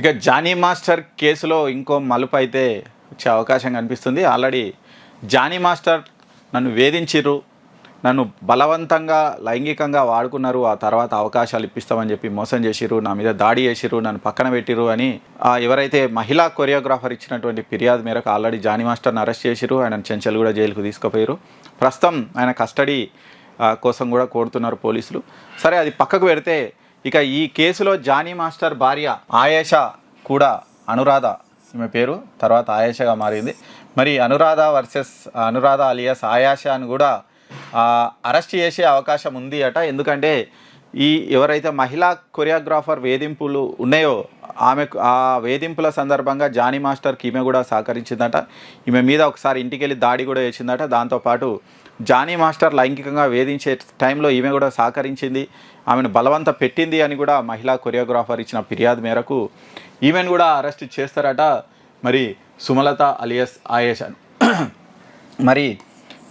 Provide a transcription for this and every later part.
ఇక Johnny master కేసులో ఇంకో మలుపు అయితే వచ్చే అవకాశం కనిపిస్తుంది. ఆల్రెడీ జానీ మాస్టర్ నన్ను వేధించిర్రు నన్ను బలవంతంగా లైంగికంగా వాడుకున్నారు ఆ తర్వాత అవకాశాలు ఇప్పిస్తామని చెప్పి మోసం చేసిర్రు నా మీద దాడి చేసిర్రు నన్ను పక్కన పెట్టిర్రు అని ఎవరైతే మహిళా కొరియోగ్రాఫర్ ఇచ్చినటువంటి ఫిర్యాదు మేరకు ఆల్రెడీ జానీ మాస్టర్ని అరెస్ట్ చేసిరు ఆయన చెంచల్ కూడా జైలుకు తీసుకుపోయారు ప్రస్తుతం ఆయన కస్టడీ కోసం కూడా కోరుతున్నారు పోలీసులు. సరే అది పక్కకు పెడితే ఇక ఈ కేసులో జానీ మాస్టర్ భార్య ఆయేష కూడా అనురాధ ఈమె పేరు తర్వాత ఆయేషగా మారింది. మరి అనురాధ వర్సెస్ అనురాధ అలియాస్ ఆయాషా అని కూడా అరెస్ట్ చేసే అవకాశం ఉంది అట. ఎందుకంటే ఈ ఎవరైతే మహిళా కొరియోగ్రాఫర్ వేధింపులు ఉన్నాయో ఆమె ఆ వేధింపుల సందర్భంగా జానీ మాస్టర్కి ఈమె కూడా సహకరించిందట. ఈమె మీద ఒకసారి ఇంటికి వెళ్ళి దాడి కూడా చేసిందట. దాంతోపాటు జానీ మాస్టర్ లైంగికంగా వేధించే టైంలో ఈమె కూడా సహకరించింది. ఆమెను బలవంత పెట్టింది అని కూడా మహిళా కొరియోగ్రాఫర్ ఇచ్చిన ఫిర్యాదు మేరకు ఈమెను కూడా అరెస్ట్ చేస్తారట మరి సుమలత అలియస్ ఆయేష్. అని మరి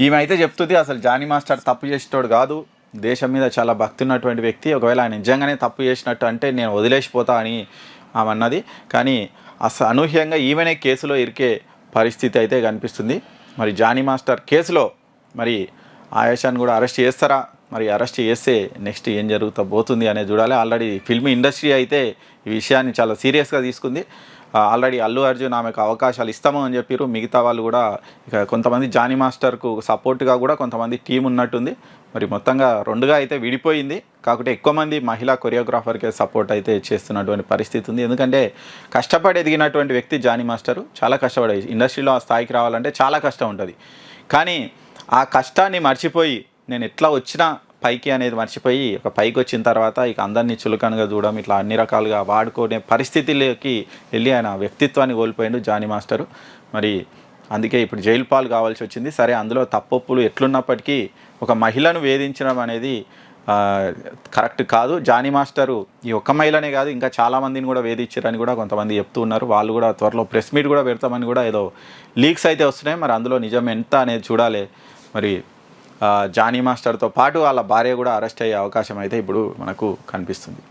ఈమె అయితే చెప్తుంది అసలు జానీ మాస్టర్ తప్పు చేసేటోడు కాదు. దేశం మీద చాలా భక్తి ఉన్నటువంటి వ్యక్తి. ఒకవేళ ఆయన నిజంగానే తప్పు చేసినట్టు అంటే నేను వదిలేసిపోతా అని ఆమె అన్నది. కానీ అసలు అనూహ్యంగా ఈమెనే కేసులో ఇరికే పరిస్థితి అయితే కనిపిస్తుంది. మరి జానీ మాస్టర్ కేసులో మరి ఆయేషాను కూడా అరెస్ట్ చేస్తారా? మరి అరెస్ట్ చేస్తే నెక్స్ట్ ఏం జరుగుతా పోతుంది అనేది చూడాలి. ఆల్రెడీ ఫిల్మ్ ఇండస్ట్రీ అయితే ఈ విషయాన్ని చాలా సీరియస్గా తీసుకుంది. ఆల్రెడీ అల్లు అర్జున్ ఆమెకు అవకాశాలు ఇస్తాము అని చెప్పారు మిగతా వాళ్ళు కూడా ఇక కొంతమంది జానీ మాస్టర్కు సపోర్ట్గా కూడా కొంతమంది టీం ఉన్నట్టుంది. మరి మొత్తంగా రెండుగా అయితే విడిపోయింది. కాకపోతే ఎక్కువ మంది మహిళా కొరియోగ్రాఫర్కే సపోర్ట్ అయితే చేస్తున్నటువంటి పరిస్థితి ఉంది. ఎందుకంటే కష్టపడి ఎదిగినటువంటి వ్యక్తి జానీ మాస్టరు. చాలా కష్టపడే ఇండస్ట్రీలో ఆ స్థాయికి రావాలంటే చాలా కష్టం ఉంటుంది. కానీ ఆ కష్టాన్ని మర్చిపోయి నేను ఎట్లా వచ్చినా పైకి అనేది మర్చిపోయి ఒక పైకి వచ్చిన తర్వాత ఇక అందరినీ చులకనగా చూడడం ఇట్లా అన్ని రకాలుగా వాడుకునే పరిస్థితిలోకి వెళ్ళి ఆయన వ్యక్తిత్వాన్ని కోల్పోయిండు జానీ మాస్టరు. మరి అందుకే ఇప్పుడు జైలు పాలు కావాల్సి వచ్చింది. సరే అందులో తప్పొప్పులు ఎట్లున్నప్పటికీ ఒక మహిళను వేధించడం అనేది కరెక్ట్ కాదు. జానీ మాస్టరు ఈ ఒక్క మహిళనే కాదు ఇంకా చాలా మందిని కూడా వేధించారని కూడా కొంతమంది చెప్తూ ఉన్నారు. వాళ్ళు కూడా త్వరలో ప్రెస్ మీట్ కూడా పెడతామని కూడా ఏదో లీక్స్ అయితే వస్తున్నాయి. మరి అందులో నిజం ఎంత అనేది చూడాలి. మరి జానీ మాస్టర్తో పాటు వాళ్ళ భార్య కూడా అరెస్ట్ అయ్యే అవకాశం అయితే ఇప్పుడు మనకు కనిపిస్తుంది.